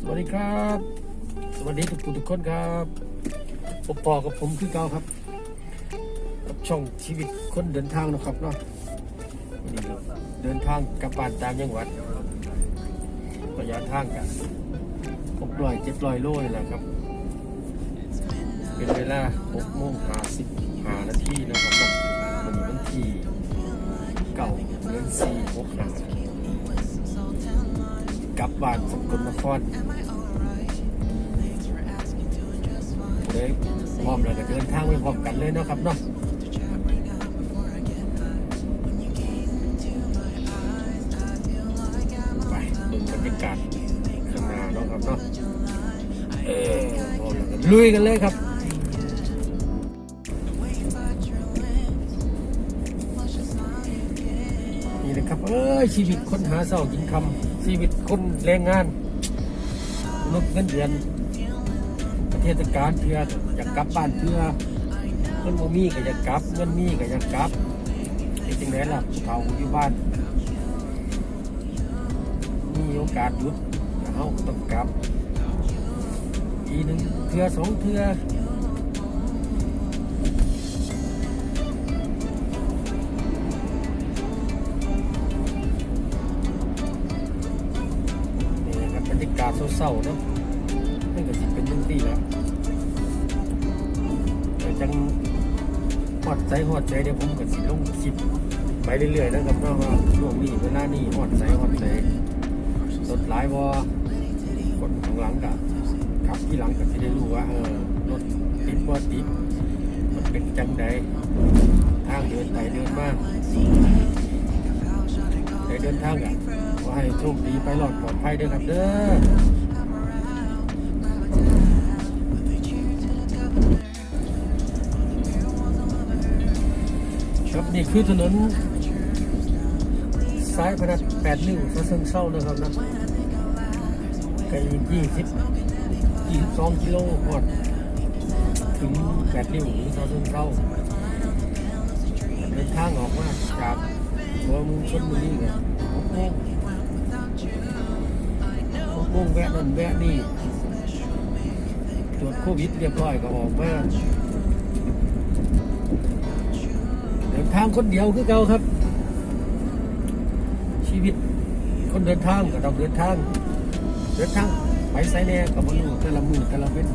สวัสดีครับ สวัสดีทุกผู้ทุกคนครับปปอกับผมคือเก่าครับ กับช่องชีวิตคนเดินทางนะครับเนาะเดินทางกลับบ้านตามจังหวัดระยะทางกันหกร้อยเจ็ดร้อยโลนี่แหละครับ เป็นเวลาหกโมงห้าสิบห้านาทีนะครับเนาะวันนี้วันที่เก่าเดือนสี่หกห้า กลับบ้านสกลนครเลยพร้อมแล้วก็เดินทางไปพร้อมกันเลยเนาะครับเนาะไปดูบรรยากาศข้างหน้าเนาะครับเนาะเออพร้อมแล้วก็ลุยกันเลยครับ อ้ยชีวิตคนหาเศร้ากินคำชีวิตคนแรงงานมนุษย์เงินเดือนประเทศการเพื่ออยากกลับบ้านเพื่อเงินบ่มีก็อยากกลับเงินมีก็อยากกลับไอ้จังไหนล่ะเฒ่าอยู่บ้าน มีโอกาสหยุดเขาต้องกลับทีหนึ่งเทือสองเทือ เศร้าเนาะนั่นก็สิเป็นยังตีแล้วแต่จังหอดใจหอดใจเดี๋ยวผมก็สิลงคลิปไปเรื่อยๆนะครับเพราะว่าช่วงนี้เวลานี้หอดใจหอดใจสดหลายวอคนข้างหลังกะขับที่หลังก็จะได้รู้ว่าเออรถติดว่าติดมันเป็นจังใดทางเดินไปเดินมาไปเดินทางอะขอให้โชคดีไปหลอดปลอดภัยด้วยครับเด้อ นี่คือถนนสายพนัดแปดนิ้วซะเชิงเศร้านะครับนะไกลยี่สิบยี่สิบสองกิโลพอดถึงแปดนิ้วหรือซะเชิงเศร้าเดินทางออกมาจากตัวมืองชนบุรีเนี่ยหกโมงหกโมงแวะนั่นแวะนี่ตรวจโควิดเรียบร้อยก็ออกมา ทางคนเดียวคือเก่าครับ ชีวิตคนเดินทางก็ต้องเดินทาง เดินทางไปไซแน่กับบรรลุแต่ละมือแต่ละเว้น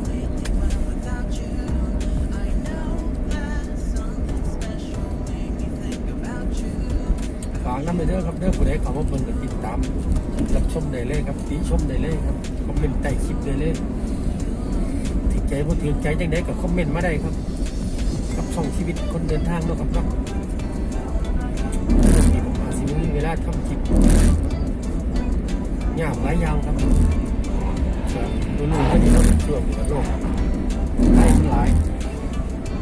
ฝากน้ำไปเด้อครับเด้อผู้ใดเขามาเบิ่งกับติดตามรับชมได้เลยครับติชมได้เลยครับคอมเมนต์ใต้คลิปได้เลยที่ใจบ่ถือใจจังไดก็คอมเมนต์มาได้ครับ กับช่องชีวิตคนเดินทางเนาะครับเนาะ เวลาทำคลิปยากหลายยางครับดูนู่นก็ดีเนาะช่วงนี้ก็โลกหลายหลาย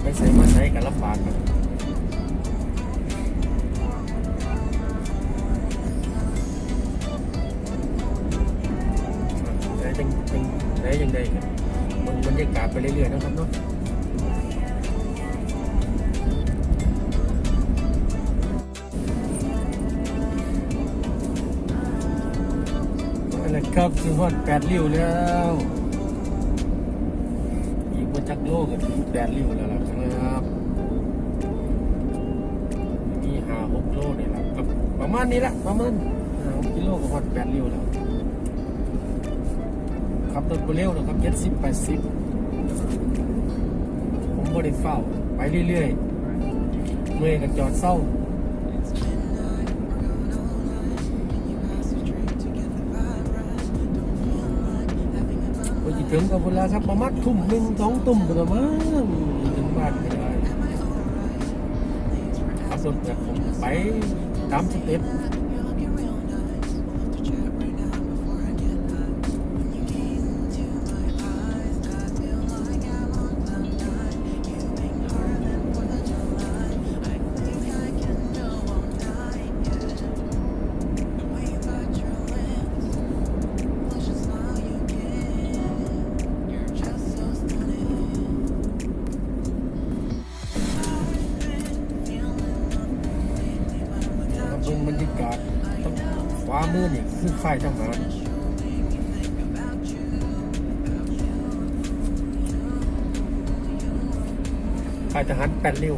ไปใส่มาใส่กันลำบากครับแต่ยังยังแต่ยังได้ครับมันบรรยากาศไปเรื่อยๆนะครับเนาะ ครับถึงฮอดแปดริ้วแล้ว อีกว่าจักโลกก็ถึงแปดริ้วแล้วล่ะครับมีห้าหกโลนี่แหละครับประมาณนี้ละประมาณห้าหกกิโลก็ฮอดแปดริ้วแล้วขับรถไปเร็วนะครับเจ็ดสิบแปดสิบผมบ่ได้เฝ้าไปเรื่อยๆเมื่อยกับจอดเศร้า ถึงกับเวลาครับประมาณทุ่มหนึ่งสองทุ่มประมาณถึงบ้านไม่ได้ขับรถแบบผมไปตามสเต็ป มื่อนี่คือค่ายทหารค่ายทหารแปดริ้ว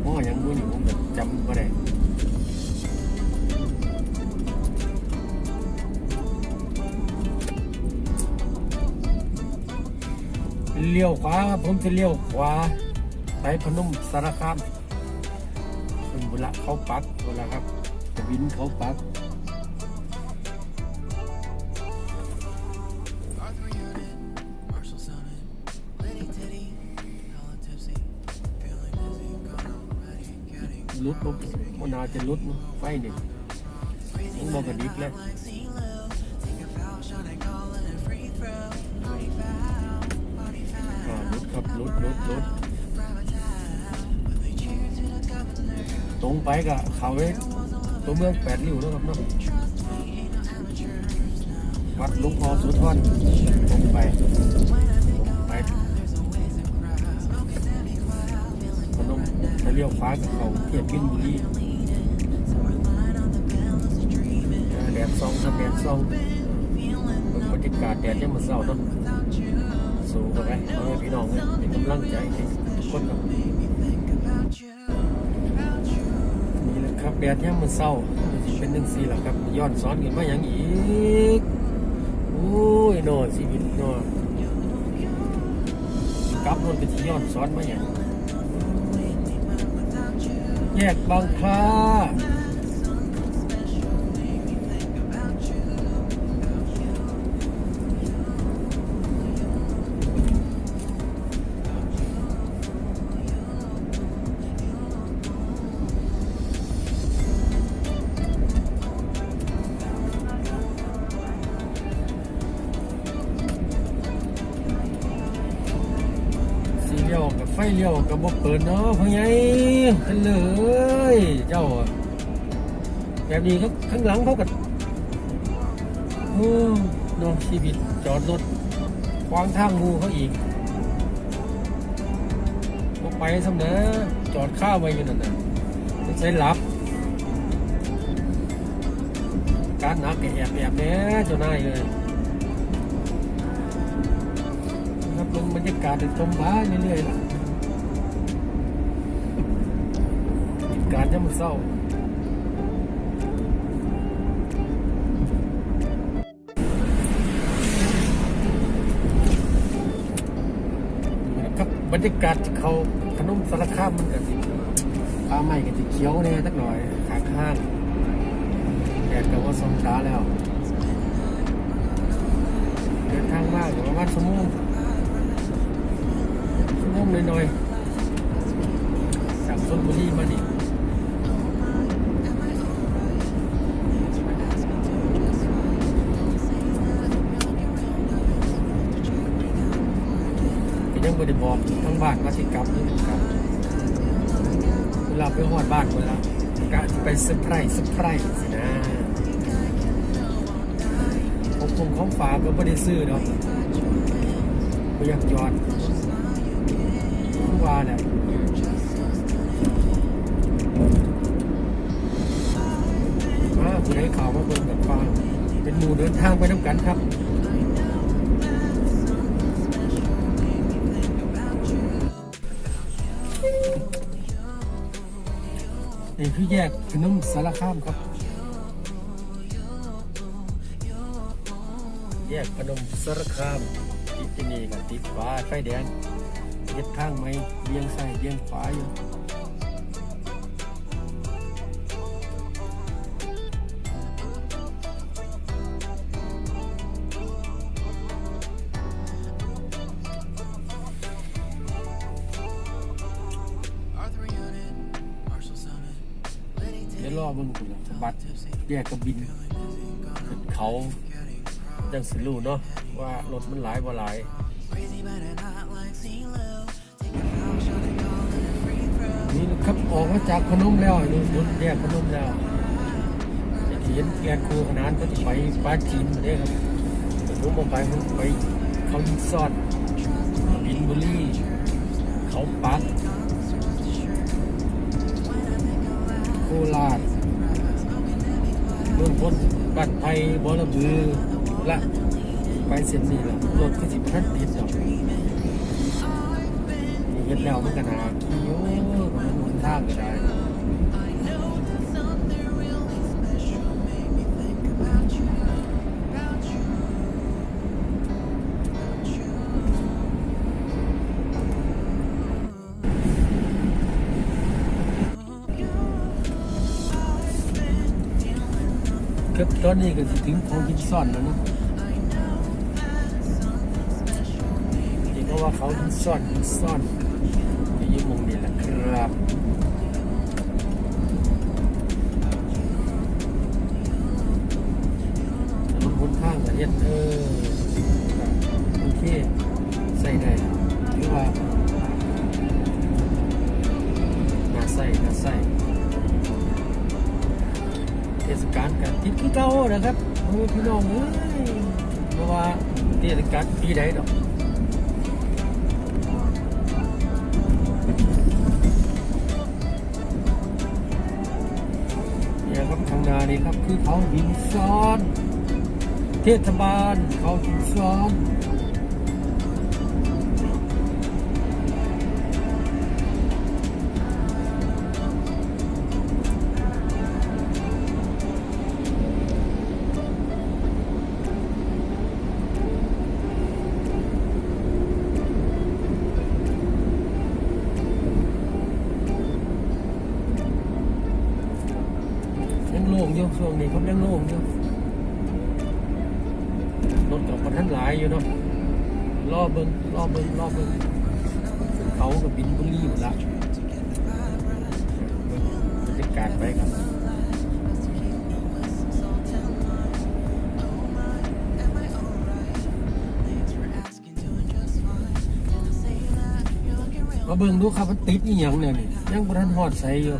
โอ้ยังมือนี่ผมแบบจำไม่ได้เลี้ยวขวาผมจะเลี้ยวขวาไปพนมสารคามคุณบุระเขาปัดบุระครับ วินเขาปักลุดมันอาจจะลุดไฟหนึ่ยมันบอกกันดิกแล้วลดครับลดลดลดตรงไปกับเขาเอง ตัวเมืองแปดริ้วนะครับเนาะวัดลุงพอสุธรตรงไปไปพนมจะเลี้ยวขวากับเขาเทียบบินบุรีแดดซองครับแดดซองบรรยากาศแดดยังมาเศร้าเนาะสูงกันไปเอาให้พี่น้องเนี่ยเป็นกำลังใจทุกคนครับ ครับแดดย่ามมือเศร้าเป็นหนึ่งสี่หละครับย้อนซ้อนกันมาอย่างอีกโอ้ยนอชีวิตนอกลับนอนไปที่ย้อนซ้อนมาอย่างแยกบางคลา ฟเลี้ยวกับบเปิดเนาะพ่อใหญ่ทันเลย เจ้า แบบนี้ครับข้างหลังเขากับโอ้เน้องชีวิตจอดรถขวางทางงูเขาอีกบ่ไปสำเนอจอดข้าวไว้อยู่นั่นน่ะมันใช้หลับ การหนักแอบแอบแน่เจ้านายเลยครับลงบรรยากาศชมบ้านเรื่อยๆล่ะ บรรยากาศจะมันเศร้าครับบรรยากาศที่เขาขนมสารคามมันก็สิปลาใหม่ก็จะเขียวแน่สักหน่อยขาข้างแดดก็ว่าสองช้าแล้วเดินทางมากอยู่ประมาณชั่วโมงชั่วโมงหน่อยๆจากชลบุรีมานี่ ก็ยังไม่ได้บอกทั้งบ้านว่าสิกลับหรือบ่กลับเวลาไปหอดบ้านเวลากะสิไปเซอร์ไพรส์เซอร์ไพรส์สินะผมคงของฝากก็ไม่ได้ซื้อเนาะไม่อยากยอดทุกวาเนี่ยมาผู้ใดข่าวมาเบิ่งกับฟังเป็นหมู่เดินทางไปน้ำกันครับ นี่คือแยกพนมสารคามครับ แยกพนมสารคามที่นี่กับติดฟ้าไฟแดงเย็ดทางไหมเลี้ยงซ้ายเลี้ยงขวาอยู่ อเบิ่งคุณละบัตรแยกกับบินขึ้นเขาจังสิรู้เนาะว่ารถมันหลายบ่หลายนี่ครับออกมาจากพนมแล้วนี่รถแยกพนมแล้วจะเห็นแกนครูขนานก็จะไปปานจีนมาได้ครับแต่ผมบอกไปผมไปเขายิงซอดบินบุรีเขาปักโคราช เมืองพ้นบัตรไทยบอระบือละไปเส้นนี้ละรถก็สิบทันติดหรอกเฮ็นแล้วมันก็นาขี่อยู่มันหนทางก็ได้ ครันนี้ก็สิถึงของหินซ่อนแล้วนาะที่เขาว่าเขาซ่อนซ่อนอยู่ยี่มองนี่แหละครับถนนบนข้างประเทศเออโอเคใส่ได้ถือว่าน่าใส่น่าใส่ เทศกาลกันติดคือเก่านะครับโอ้ยพี่น้องเอ้ยเพราะว่าเทศกาลปีใดดอกเนี่ยครับทางนานี่ครับคือเขาหินซ้อน เทศบาลเขาหินซ้อน ช่วงนี้ครับยังโล่งอยู่รถกับคนท่านหลายอยู่เนาะรอบเบิ้งรอบเบิ้งรอบเบิ้งเขากับบินบุรีหมดละบรรยากาศไปครับมาเบิ่งดูครับมันติดอีหยังเนี่ยนี่ยังบ่ทันฮอดใสอยู่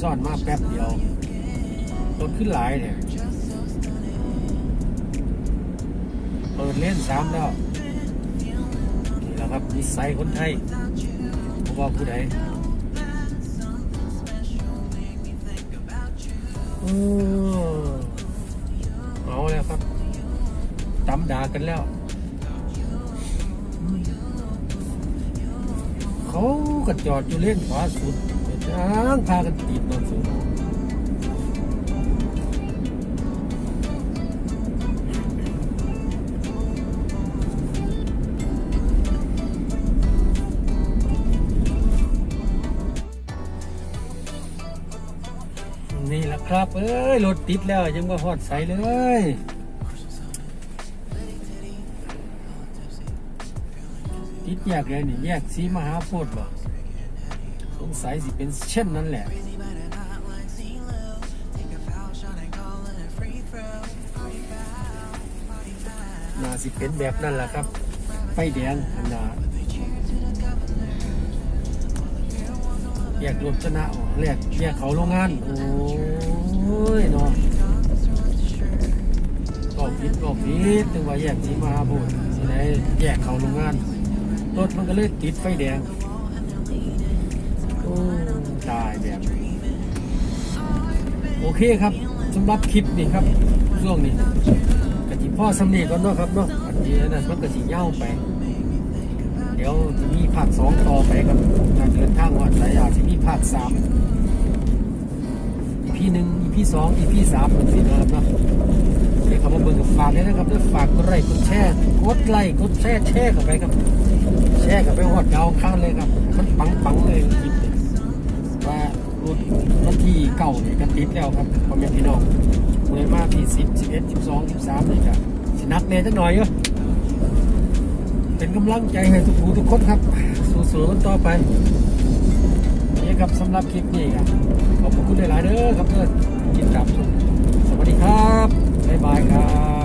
ซ่อนมาแป๊บเดียวรถขึ้นหลายเนี่ยเปิดเล่นสามแล้วนี่แหละครับนิสัยคนไทยผมว่าผู้ใดเออเอาแล้วครับตำด่ากันแล้ว เขาก็จอดอยู่เล่นขวาสุด จ้างพากันตีดนอนสูงนี่แหละครับ เอ้ย รถติดแล้ว ยังว่าฮอดใสเลยติดแยกเลยนี่แยกสีมหาโพธิ์บ่ งสัยสิเป็นเช่นนั้นแหละ น่าสิเป็นแบบนั้นแหละครับ ไฟแดงอันนาแยกรถชนะออกแยกแยกเขาโรงงาน โอ้ยนาะก็ผิดก็ผิดถึงว่าแยกสีมาโพธิ์สิไหนแยกเขาโรงงานรถมันก็เลยติดไฟแดง โอ้ตายแบบโอเคครับสำหรับคลิปนี่ครับช่วงนี้กะจิพ่อสำเนีก่อนเนาะครับเนาะอันนี้นั่นมันก็สิเย่าไป เดี๋ยวจะมีภาคสองต่อไปครับการเดินทางวัดสายอาจจะมีภาคสามอีพีหนึ่งอีพีสองอีพีสามเป็นสินะครับเนาะเดี๋ยวเขามาเบิ่งกับฝากเลยนะครับด้วยฝากกดไลค์กดแชร์กดไลค์กดแชร์แชร์เข้าไปครับ แชร์กับไปหอดดาวข้างเลยครับ มันปังปังเลยคลิป รุ่นวันที่เก่าเนี่ยก็ติดแล้วครับพ่อแม่พี่น้องเลยมาที่สิบสิบเอ็ดสิบสองสิบสามนี่ก็สินักแน่จักหน่อยเยอะเป็นกำลังใจให้ทุกผู้ทุกคนครับ สู้ๆกันต่อไปนี่ครับสำหรับคลิปนี้ครับขอบคุณหลายๆเด้อครับเพื่อนติดตามชมสวัสดีครับบ๊ายบายครับ